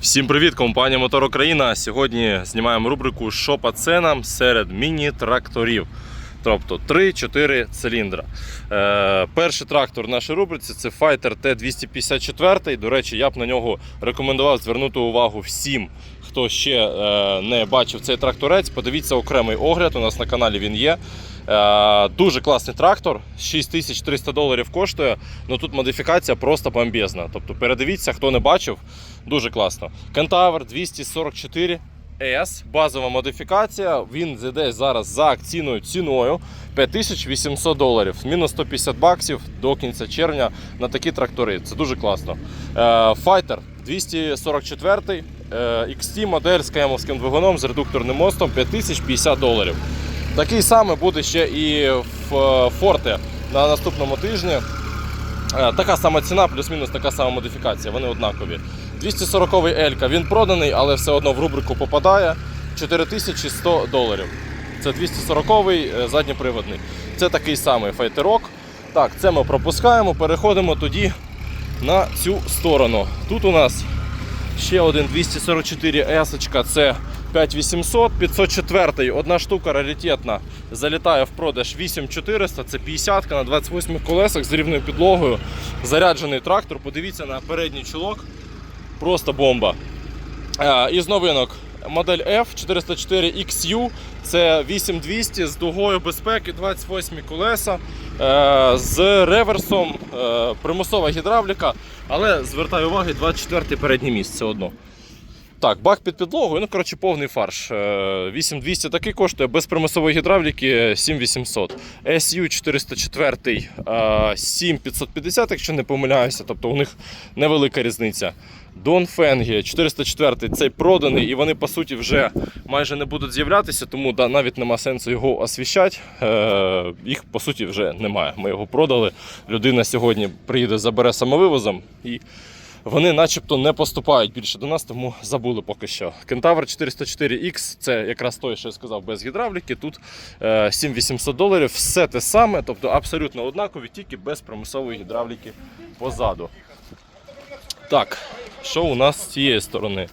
Всім привіт, компанія Мотор Україна. Сьогодні знімаємо рубрику «Що по ценам серед міні-тракторів. Тобто 3-4 циліндра. Е, перший трактор в нашій рубриці це Fighter T254. До речі, я б на нього рекомендував звернути увагу всім, хто ще е, не бачив цей тракторець. Подивіться окремий огляд. У нас на каналі він є. Е, Дуже класний трактор, 6300 доларів коштує. Ну тут модифікація просто бомбезна. Тобто передивіться, хто не бачив, дуже класно. Кентавр 244 S, базова модифікація. Він йде зараз за акційною ціною 5800 доларів. Мінус 150 баксів до кінця червня на такі трактори. Це дуже класно. Fighter 244 е, XT модель з каємовським двигуном з редукторним мостом 5050 доларів. Такий самий буде ще і в е, Форте на наступному тижні. Е, Така сама ціна, плюс-мінус така сама модифікація, вони однакові. 240-й Елька, він проданий, але все одно в рубрику попадає. 4100 доларів. Це 240-й е, задньоприводний. Це такий самий файтерок. Так, це ми пропускаємо, переходимо тоді на цю сторону. Тут у нас ще один 244 S, це 5800, 504 одна штука раритетна. Залітає в продаж 8400, це 50 на 28 колесах з рівною підлогою. Заряджений трактор. Подивіться на передній чулок. Просто бомба. Е, Із новинок модель F404XU. Це 8200 з дугою безпеки, 28 колеса, е, з реверсом, е, примусова гідравліка, але звертаю увагу, 24 переднє місце одно. Так, бак під підлогою, ну коротше, повний фарш. Е, 8200 такий коштує, без примусової гідравліки 7800. SU 404 е, 7550, якщо не помиляюся, тобто у них невелика різниця. Донфенгі 404 цей проданий, і вони по суті вже майже не будуть з'являтися, тому да, навіть нема сенсу його освіщати. Е, їх по суті вже немає. Ми його продали. Людина сьогодні приїде, забере самовивозом і вони начебто не поступають більше до нас, тому забули поки що. Кентавр 404X це якраз той, що я сказав, без гідравліки. Тут е, 7800 доларів, все те саме, тобто абсолютно однакові, тільки без примусової гідравліки позаду. Так, що у нас з цієї сторони?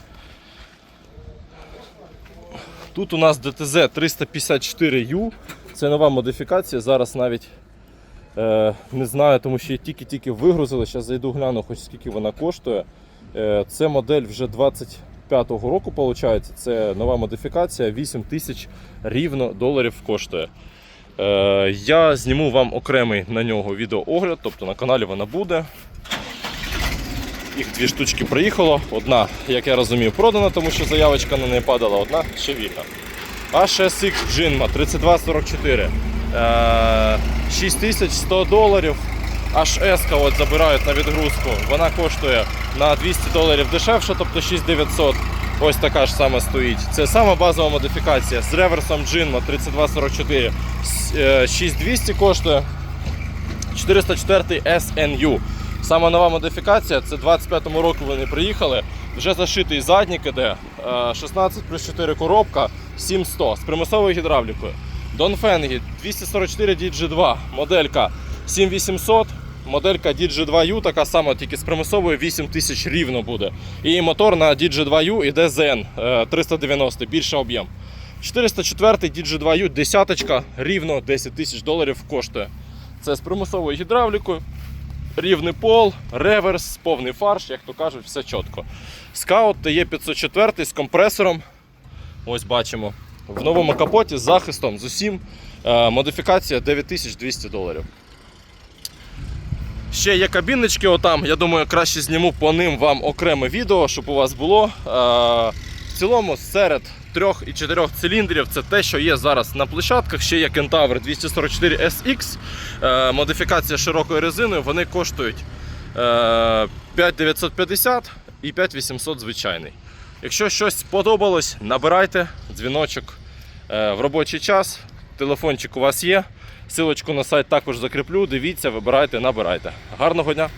Тут у нас DTZ 354U. Це нова модифікація. Зараз навіть е, не знаю, тому що її тільки-тільки вигрузили. Зараз зайду гляну, хоч скільки вона коштує. Е, це модель вже 25-го року, виходить. Це нова модифікація, 8 тисяч рівно доларів коштує. Е, я зніму вам окремий на нього відеоогляд, тобто на каналі вона буде. Їх дві штучки приїхало. Одна, як я розумію, продана, тому що заявочка на неї падала, одна ще вільна. HSX Jinma 3244. Е, 6100 доларів. HS от забирають на відгрузку. Вона коштує на 200 доларів дешевше, тобто 6900. Ось така ж сама стоїть. Це сама базова модифікація з реверсом Jinma 3244. Е, 6200 коштує. 404 SNU. Саме нова модифікація, це 25-му року вони приїхали. Вже зашитий заднік іде, е, 16 плюс 4 коробка, 7100 з примусовою гідравлікою. Донфенгі 244 DG2, моделька 7800, моделька DG2U, така сама, тільки з примусовою 8000 рівно буде. І мотор на DG2U іде е, 390, більше об'єм. 404 DG2U, десяточка, рівно 10 тисяч доларів коштує. Це з примусовою гідравлікою, рівний пол, реверс, повний фарш, як то кажуть, все чітко. Скаут TE504 з компресором. Ось бачимо. В новому капоті з захистом, з усім. Е, Модифікація 9200 доларів. Ще є кабіночки отам. Я думаю, краще зніму по ним вам окреме відео, щоб у вас було. Е, В цілому серед трьох і чотирьох циліндрів це те, що є зараз на площадках. Ще є Кентавр 244 SX, е, модифікація широкою резиною. Вони коштують е, 5950 і 5800 звичайний. Якщо щось сподобалось, набирайте дзвіночок е, в робочий час. Телефончик у вас є. Силочку на сайт також закріплю. Дивіться, вибирайте, набирайте. Гарного дня!